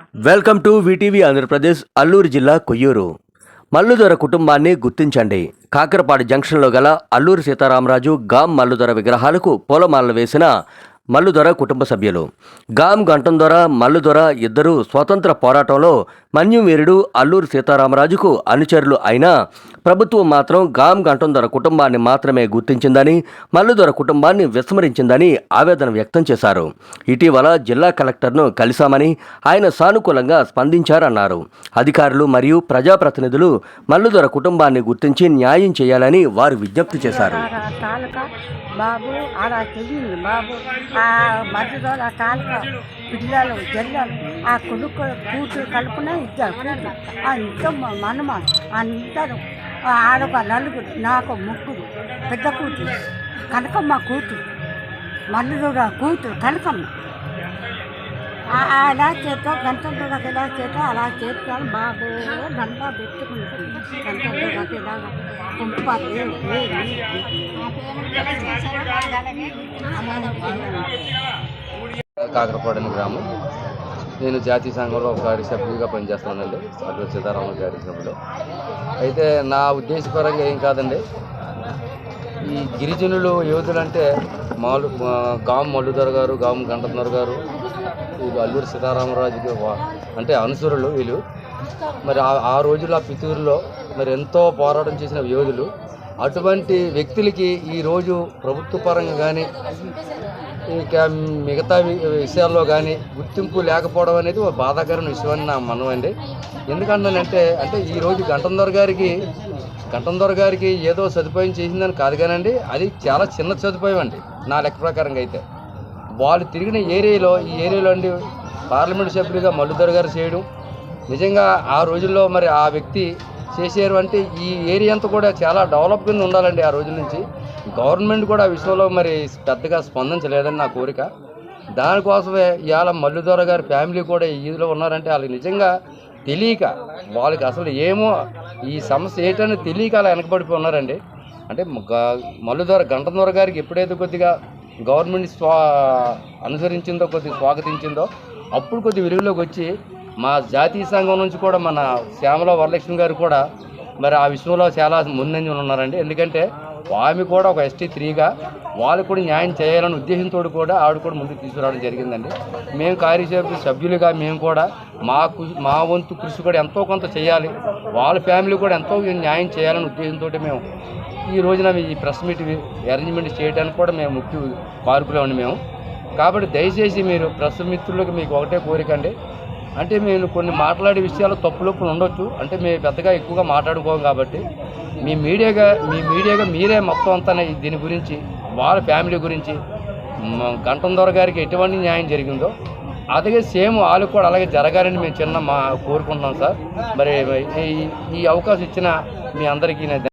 Welcome to VTV Andhra Pradesh Alluru జిల్లా కొయ్యూరు. మల్లుదొర కుటుంబాన్ని గుర్తించండి. కాకరపాడు జంక్షన్లో గల అల్లూరు సీతారామరాజు గాం మల్లుదొర విగ్రహాలకు పూలమాలలు వేసిన మల్లుదొర కుటుంబ సభ్యులు. గాం గంటందొర మల్లుదొర ఇద్దరు స్వతంత్ర పోరాటంలో మన్యువీరుడు అల్లూరు సీతారామరాజుకు అనుచరులు అయినా ప్రభుత్వం మాత్రం గాం గంటందొర కుటుంబాన్ని మాత్రమే గుర్తించిందని మల్లుదొర కుటుంబాన్ని విస్మరించిందని ఆవేదన వ్యక్తం చేశారు. ఇటీవల జిల్లా కలెక్టర్ను కలిశామని ఆయన సానుకూలంగా స్పందించారన్నారు. అధికారులు మరియు ప్రజాప్రతినిధులు మల్లుదొర కుటుంబాన్ని గుర్తించి న్యాయం చేయాలని వారు విజ్ఞప్తి చేశారు. బాబు అలా తెలియదు బాబు. ఆ మధ్యలో ఆ తాలూకా పిల్లలు జల్లలు ఆ కొడుకు కూతురు కలుపున ఇద్దరు కూతురు. ఆ ఇద్దరు మనమ అందరూ ఆడొక నలుగురు నాకు ముగ్గురు పెద్ద కూతురు కనకమ్మ కూతురు మల్లుడు కూతురు కనకమ్మ. అలా చేతో నాకు ఎలా చేతో అలా చేస్తాను బాబు గంట పెట్టుకుంటుంది. నాకు ఇలాగా కుంపాలు కాకరపాడని గ్రామం. నేను జాతీయ సంఘంలో ఒకసారి సభ్యుడిగా పనిచేస్తానండి అటు సీతారామ గారి సభ్యులు అయితే నా ఉద్దేశపరంగా ఏం కాదండి ఈ గిరిజనులు యువతులు అంటే మాలు గాం మల్లుధర్ గారు గాం గంటధర్ గారు వీళ్ళు అల్లూరి సీతారామరాజుకి అంటే అనుసరులు వీళ్ళు. మరి ఆ- ఆ రోజుల్లో ఆ పితూరులో మరి ఎంతో పోరాటం చేసిన యోధులు. అటువంటి వ్యక్తులకి ఈరోజు ప్రభుత్వ పరంగా కానీ ఇంకా మిగతా విషయాల్లో కానీ గుర్తింపు లేకపోవడం అనేది ఒక బాధాకరమైన విషయం అని నా మనం అండి. ఎందుకంటానంటే అంటే ఈరోజు గంటందర్ గారికి గంటందర్ గారికి ఏదో సదుపాయం చేసిందని కాదు కానండి అది చాలా చిన్న సదుపాయం అండి నా లెక్క ప్రకారంగా అయితే. వాళ్ళు తిరిగిన ఏరియాలో ఈ ఏరియాలో అండి పార్లమెంట్ సభ్యులుగా మల్లుదొర గారు చేయడం నిజంగా ఆ రోజుల్లో మరి ఆ వ్యక్తి చేశారు అంటే ఈ ఏరియా అంతా కూడా చాలా డెవలప్ కింద ఉండాలండి ఆ రోజుల నుంచి. గవర్నమెంట్ కూడా ఆ విషయంలో మరి పెద్దగా స్పందించలేదని నా కోరిక. దానికోసమే ఇవాళ మల్లుదొర గారి ఫ్యామిలీ కూడా ఈ ఉన్నారంటే వాళ్ళు నిజంగా తెలియక వాళ్ళకి అసలు ఏమో ఈ సమస్య ఏంటని తెలియక అలా వెనకబడిపోయి ఉన్నారండి. అంటే మల్లుదొర గంటదొర గారికి ఎప్పుడైతే కొద్దిగా గవర్నమెంట్ స్వా అనుసరించిందో కొద్దిగా స్వాగతించిందో అప్పుడు కొద్ది వెలుగులోకి వచ్చి మా జాతీయ సంఘం నుంచి కూడా మన శ్యామల వరలక్ష్మి గారు కూడా మరి ఆ విషయంలో చాలా ముందంజ ఉన్నారండి. ఎందుకంటే ఆమె కూడా ఒక ఎస్టీ త్రీగా వాళ్ళు కూడా న్యాయం చేయాలనే ఉద్దేశంతో కూడా ఆవిడ కూడా ముందుకు తీసుకురావడం జరిగిందండి. మేము కార్యసభ్యు సభ్యులుగా మేము కూడా మా మా వంతు కృషి కూడా ఎంతో కొంత చేయాలి. వాళ్ళ ఫ్యామిలీ కూడా ఎంతో న్యాయం చేయాలనే ఉద్దేశంతో మేము ఈ రోజున ఈ ప్రెస్ మీట్ అరేంజ్మెంట్ చేయడానికి కూడా మేము ముఖ్య పార్కులోని మేము. కాబట్టి దయచేసి మీరు ప్రెస్ మిత్రులకు మీకు ఒకటే కోరిక అండి. అంటే మేము కొన్ని మాట్లాడే విషయాలు తప్పులొప్పులు ఉండొచ్చు. అంటే మేము పెద్దగా ఎక్కువగా మాట్లాడుకోము కాబట్టి మీ మీడియాగా మీ మీడియాగా మీరే మొత్తం అంతా దీని గురించి వాళ్ళ ఫ్యామిలీ గురించి గంటందొర గారికి ఎటువంటి న్యాయం జరిగిందో అదే సేమ్ వాళ్ళు కూడా అలాగే జరగాలని మేము చిన్న మా కోరుకుంటున్నాం సార్. మరి ఈ ఈ అవకాశం ఇచ్చిన మీ అందరికీ